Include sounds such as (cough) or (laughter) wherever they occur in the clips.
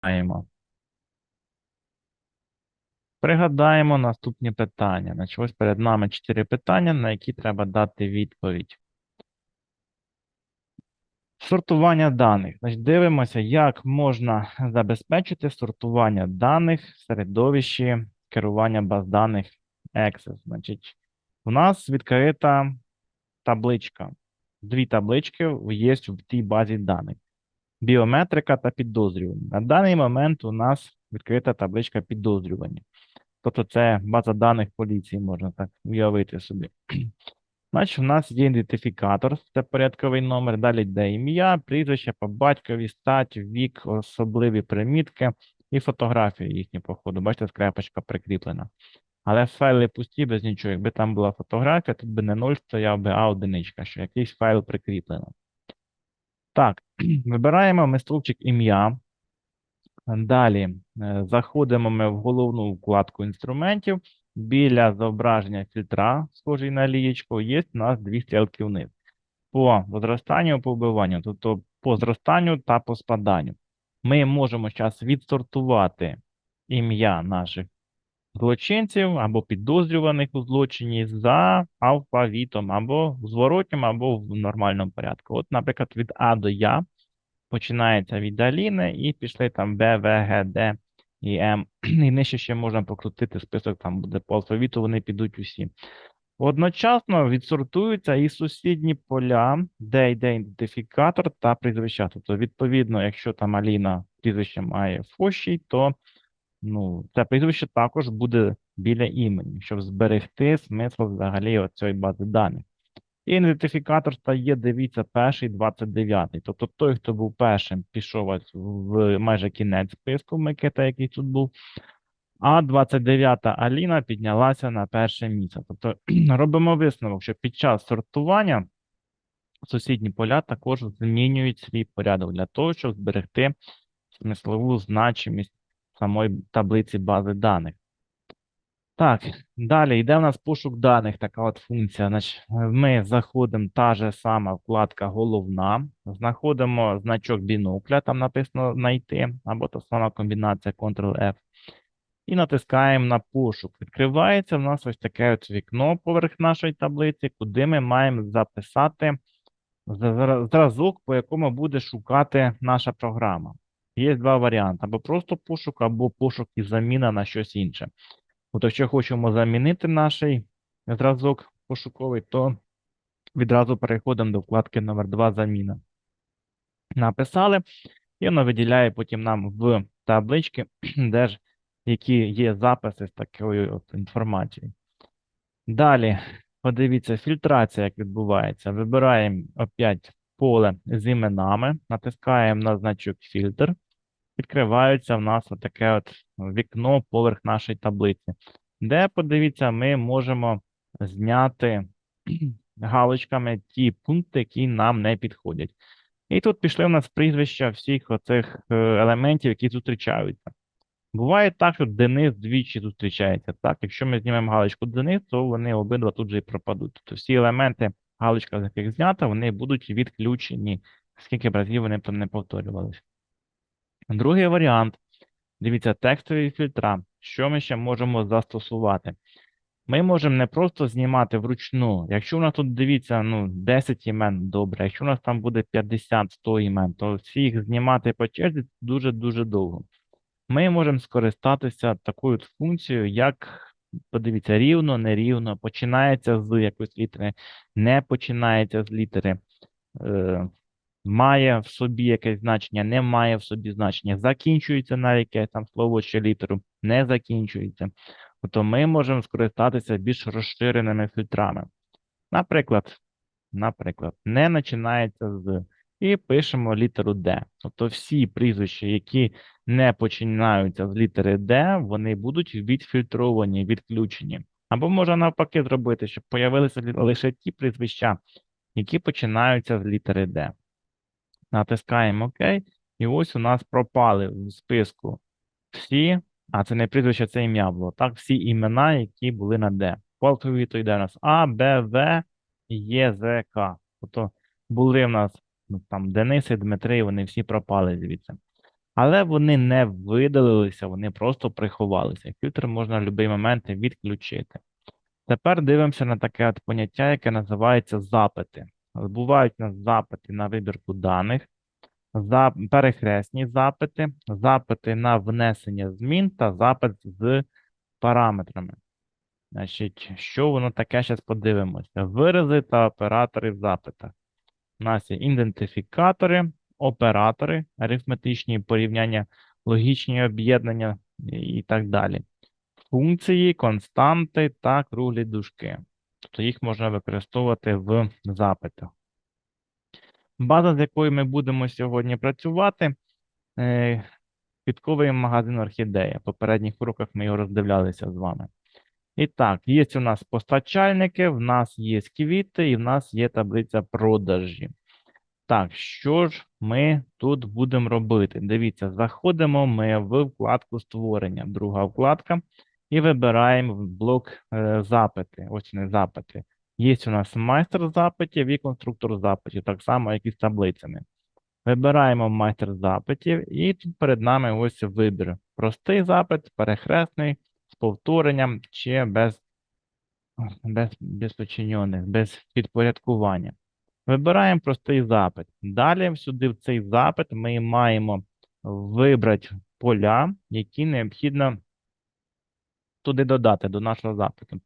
Пригадаємо. Пригадаємо наступні питання. Значить, ось перед нами чотири питання, на які треба дати відповідь. Сортування даних. Значить, дивимося, як можна забезпечити сортування даних в середовищі керування баз даних Access. Значить, у нас відкрита табличка. Дві таблички є в тій базі даних. Біометрика та підозрювання. На даний момент у нас відкрита табличка підозрювання. Тобто це база даних поліції, можна так уявити собі. (clears throat) Значить, у нас є ідентифікатор, це порядковий номер, далі йде ім'я, прізвище по батькові, стать, вік, особливі примітки і фотографії їхні, походу. Бачите, скрепочка прикріплена. Але файли пусті без нічого. Якби там була фотографія, тут би не 0 стояв би, а одиничка, що якийсь файл прикріплено. Так, (clears throat) вибираємо ми стовпчик ім'я. Далі е, заходимо ми в головну вкладку інструментів. Біля зображення фільтра, схожий на лієчку, є у нас дві стрілки вниз. По зростанню, по вбиванню, тобто по зростанню та по спаданню. Ми можемо зараз відсортувати ім'я наших злочинців або підозрюваних у злочині за алфавітом, або в зворотньому, або в нормальному порядку. От, наприклад, від А до Я починається від Аліни і пішли там Б, В, Г, Д і М. (clears throat) І нижче ще можна прокрутити список, там буде по алфавіту, вони підуть усі. Одночасно відсортуються і сусідні поля, де йде ідентифікатор та прізвища. Тобто, відповідно, якщо там Аліна прізвище має Фощій, то ну, це прізвище також буде біля імені, щоб зберегти смисл взагалі цієї бази даних. І ідентифікатор стає, дивіться, перший 29. Тобто той, хто був першим, пішов в майже кінець списку Микита, який тут був. А 29-та Аліна піднялася на перше місце. Тобто (clears throat) робимо висновок, що під час сортування сусідні поля також змінюють свій порядок для того, щоб зберегти смислову значимість самої таблиці бази даних. Так, далі йде у нас пошук даних, така от функція. Значить, ми заходимо, та же сама вкладка головна, знаходимо значок бінокля, там написано знайти, або та сама комбінація Ctrl-F. І натискаємо на пошук. Відкривається в нас ось таке от вікно поверх нашої таблиці, куди ми маємо записати зразок, по якому буде шукати наша програма. Є два варіанти: або просто пошук, або пошук і заміна на щось інше. От якщо хочемо замінити наш зразок пошуковий, то відразу переходимо до вкладки номер 2 заміна. Написали, і воно виділяє потім нам в таблички, (clears throat) де ж які є записи з такою от інформацією. Далі, подивіться, фільтрація, як відбувається. Вибираємо опять поле з іменами, натискаємо на значок фільтр відкривається в нас таке от вікно поверх нашої таблиці, де, подивіться, ми можемо зняти (clears throat) галочками ті пункти, які нам не підходять. І тут пішли в нас прізвища всіх оцих е, елементів, які зустрічаються. Буває так, що Денис двічі зустрічається. Так, якщо ми знімемо галочку Денис, то вони обидва тут же і пропадуть. Тобто всі елементи, галочка з яких знята, вони будуть відключені, скільки б разів вони там не повторювалися. Другий варіант. Дивіться, текстові фільтра. Що ми ще можемо застосувати? Ми можемо не просто знімати вручну. Якщо у нас тут, дивіться, ну, 10 імен, добре. Якщо у нас там буде 50-100 імен, то всі їх знімати по черзі дуже-дуже довго. Ми можемо скористатися такою функцією, як, подивіться, рівно, нерівно, починається з якоїсь літери, не починається з літери. Має в собі якесь значення, не має в собі значення, закінчується на якесь там слово чи літеру, не закінчується. Тобто ми можемо скористатися більш розширеними фільтрами. Наприклад, наприклад, не починається з і пишемо літеру D. Тобто всі прізвища, які не починаються з літери D, вони будуть відфільтровані, відключені. Або можна навпаки зробити, щоб появилися лише ті прізвища, які починаються з літери D. Натискаємо ОК. І ось у нас пропали в списку всі, а це не прізвище, це ім'я було. Так, всі імена, які були на Д. По алфавіту йде у нас А, Б, В, Є, З, К. Тобто були в нас ну, там Дениси, Дмитри, вони всі пропали звідси. але вони не видалилися, вони просто приховалися. Фільтр можна в будь-який момент відключити. Тепер дивимося на таке от поняття, яке називається запити. Бувають у нас запити на вибірку даних, перехресні запити, запити на внесення змін та запит з параметрами. Значить, що воно таке, зараз подивимося. Вирази та оператори в запитах. У нас є ідентифікатори, оператори, арифметичні порівняння, логічні об'єднання і так далі. Функції, константи та круглі дужки. Тобто їх можна використовувати в запитах. База, з якою ми будемо сьогодні працювати, е, квітковий магазин Орхідея. В попередніх уроках ми його роздивлялися з вами. І так, є у нас постачальники, в нас є квіти і в нас є таблиця продажі. Так, що ж ми тут будемо робити? Дивіться, заходимо ми в вкладку створення, друга вкладка, і вибираємо блок е, запити. Ось вони запити. Є у нас майстер запитів і конструктор запитів, так само, як і з таблицями. Вибираємо майстер запитів, і тут перед нами ось вибір. Простий запит, перехресний, з повторенням чи без, без, без очинених, без підпорядкування. Вибираємо простий запит. Далі сюди в цей запит ми маємо вибрати поля, які необхідно туди додати до нашого запиту.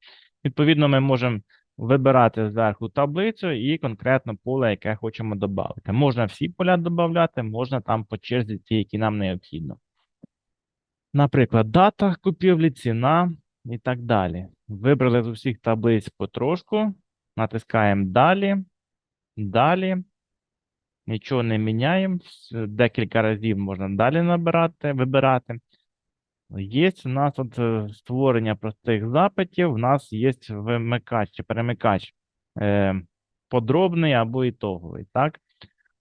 Відповідно, ми можемо вибирати зверху таблицю і конкретно поле, яке хочемо додати. Можна всі поля додати, можна там по черзі ті, які нам необхідно. Наприклад, дата купівлі, ціна і так далі. Вибрали з усіх таблиць потрошку, натискаємо Далі. Далі. Нічого не міняємо. Декілька разів можна далі набирати, вибирати. Є у нас от е, створення простих запитів, у нас є вимикач чи перемикач е, подробний або ітоговий. Так?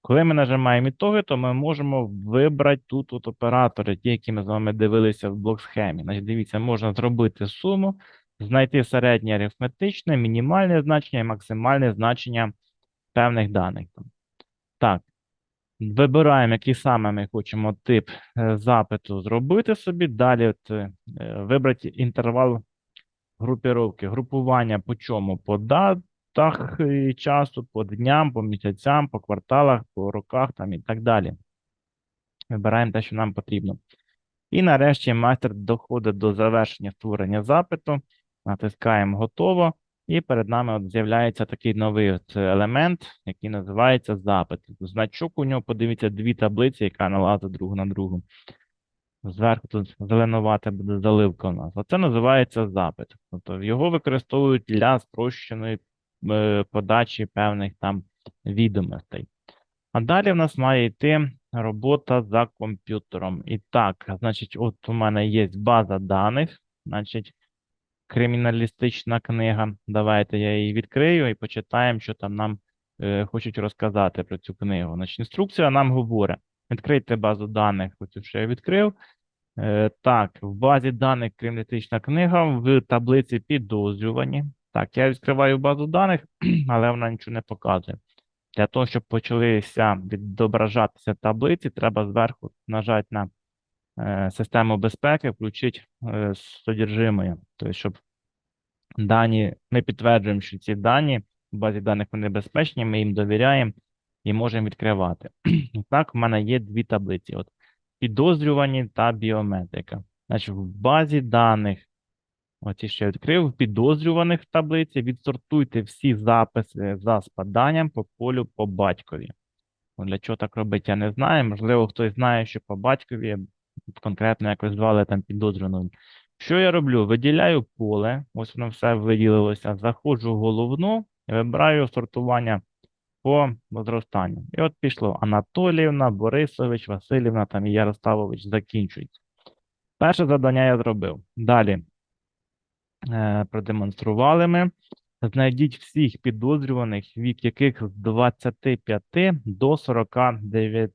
Коли ми нажимаємо ітоги, то ми можемо вибрати тут от оператори, ті, які ми з вами дивилися в блок-схемі. Значить, Дивіться, можна зробити суму, знайти середнє арифметичне, мінімальне значення і максимальне значення певних даних. Так, вибираємо, який саме ми хочемо тип е, запиту зробити собі. Далі от, е, вибрати інтервал групіровки, групування по чому? По датах і часу, по дням, по місяцям, по кварталах, по роках там і так далі. Вибираємо те, що нам потрібно. І нарешті майстер доходить до завершення створення запиту. Натискаємо готово. І перед нами от з'являється такий новий от елемент, який називається запит. Значок у нього, подивіться, дві таблиці, яка налазить другу на другу. Зверху тут зеленувата буде заливка у нас. Оце називається запит. Тобто його використовують для спрощеної е, подачі певних там відомостей. А далі в нас має йти робота за комп'ютером. І так, значить, от у мене є база даних, значить криміналістична книга. Давайте я її відкрию і почитаємо, що там нам е, хочуть розказати про цю книгу. Значить, інструкція нам говорить: відкрийте базу даних, оцю, що я відкрив. Е, так, в базі даних криміналістична книга в таблиці підозрювані. Так, я відкриваю базу даних, (clears throat) але вона нічого не показує. Для того, щоб почалися відображатися таблиці, треба зверху нажати на Е, систему безпеки включити содержимое. Тобто, щоб дані, ми підтверджуємо, що ці дані в базі даних вони безпечні, ми їм довіряємо і можемо відкривати. (clears throat) Так, в мене є дві таблиці: от підозрювані та біометрика. Значить, в базі даних, оці ще відкрив, в підозрюваних таблиці відсортуйте всі записи за спаданням по полю по батькові. Для чого так робити, я не знаю. Можливо, хтось знає, що по батькові конкретно якось звали там підозрюваного. Що я роблю? Виділяю поле, ось воно все виділилося. Заходжу в головну вибираю сортування по зростанню. І от пішло Анатоліївна, Борисович, Васильівна там і Ярославович закінчується. Перше завдання я зробив. Далі е, продемонстрували ми. Знайдіть всіх підозрюваних, вік яких з 25 до 49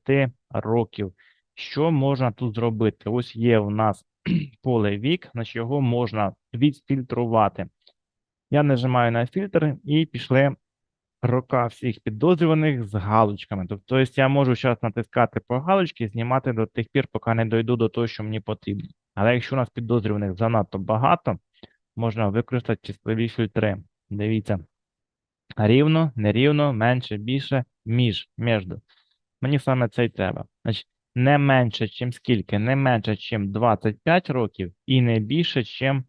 років. Що можна тут зробити? Ось є у нас (clears throat) поле вік, значить його можна відфільтрувати. Я нажимаю на фільтр і пішли рока всіх підозрюваних з галочками. Тобто, я можу зараз натискати по галочці і знімати до тих пір, поки не дойду до того, що мені потрібно. Але якщо у нас підозрюваних занадто багато, можна використати числові фільтри. Дивіться. Рівно, нерівно, менше, більше, між, міжду. Мені саме це й треба. Значить, не менше, чим скільки? Не менше, чим 25 років і не більше, чим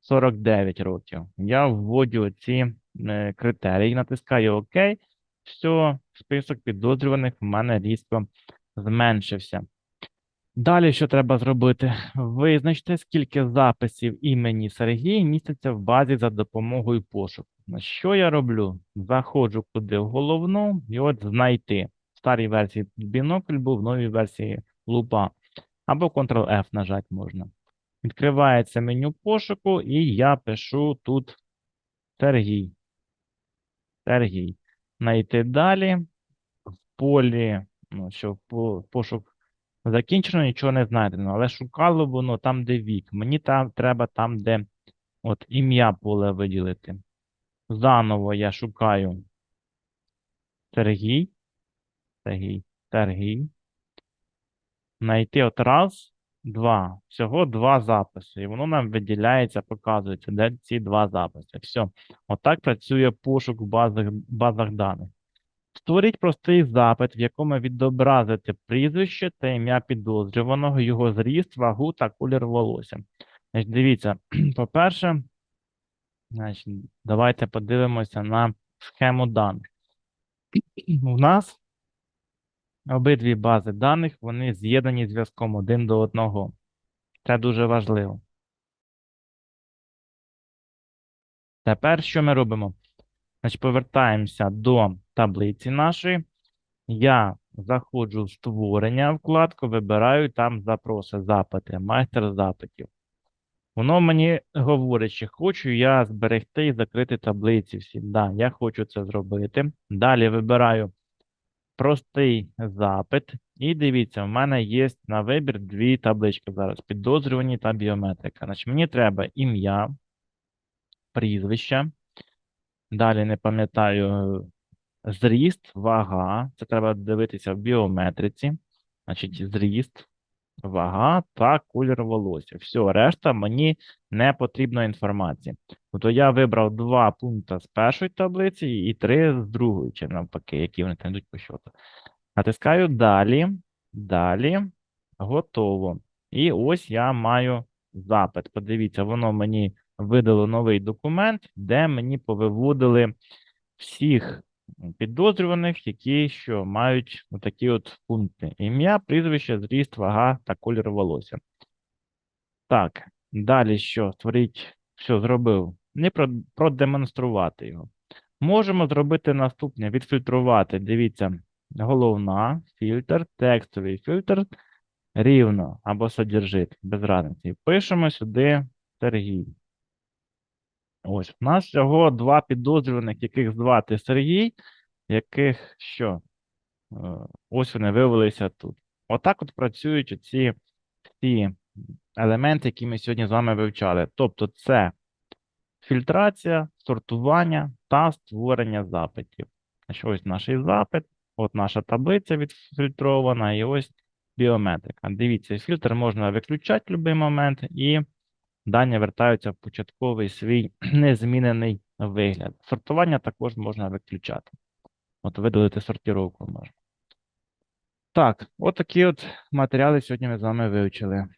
49 років. Я вводжу ці е, критерії, натискаю ОК. Все, список підозрюваних в мене різко зменшився. Далі, що треба зробити? Визначте, скільки записів імені Сергій міститься в базі за допомогою пошуку. Що я роблю? Заходжу куди в головну і от знайти. Старій версії бінокль був, в новій версії лупа. Або Ctrl-F нажати можна. Відкривається меню пошуку, і я пишу тут Сергій. Сергій. Найти далі. В полі, ну, що по- пошук закінчено, нічого не знайдено, але шукало воно там, де вік. Мені там треба там, де от ім'я поле виділити. Заново я шукаю Сергій. Сергій. Сергій. Знайти от раз, два. Всього два записи. І воно нам виділяється, показується, де ці два записи. Все. Отак працює пошук в базах, базах даних. Створіть простий запит, в якому відобразити прізвище та ім'я підозрюваного, його зріст, вагу та колір волосся. Значить, дивіться, (clears throat) по-перше, давайте подивимося на схему даних. (clears throat) У нас обидві бази даних, вони з'єднані зв'язком один до одного. Це дуже важливо. Тепер що ми робимо? Значить, повертаємося до таблиці нашої. Я заходжу в створення вкладку, вибираю там запроси, запити, майстер запитів. Воно мені говорить, чи хочу я зберегти і закрити таблиці всі. Да, я хочу це зробити. Далі вибираю простий запит. І дивіться, в мене є на вибір дві таблички зараз: підозрювані та біометрика. Значить, мені треба ім'я, прізвище. Далі не пам'ятаю зріст, вага. Це треба дивитися в біометриці. Значить, зріст, вага та колір волосся. Все, решта мені не потрібно інформації. Тобто я вибрав два пункти з першої таблиці і три з другої, чи навпаки, які вони там по счету. Натискаю далі, далі, готово. І ось я маю запит. Подивіться, воно мені видало новий документ, де мені повиводили всіх підозрюваних, які що мають отакі от пункти: ім'я, прізвище, зріст, вага та колір волосся. Так, далі що? Створіть, що зробив? Не продемонструвати його. Можемо зробити наступне: відфільтрувати. Дивіться, головна, фільтр, текстовий фільтр, рівно або содержит, без разниці. Пишемо сюди Сергій. Ось, у нас всього два підозрюваних, яких звати Сергій, яких що? Е, Ось вони вивелися тут. Отак от працюють ці всі елементи, які ми сьогодні з вами вивчали. Тобто це фільтрація, сортування та створення запитів. Ось наш запит, от наша таблиця відфільтрована, і ось біометрика. Дивіться, фільтр можна виключати в будь-який момент, і дані вертаються в початковий свій (clears throat) незмінений вигляд. Сортування також можна виключати. От видалити сортировку можна. Так, от такі от матеріали сьогодні ми з вами вивчили.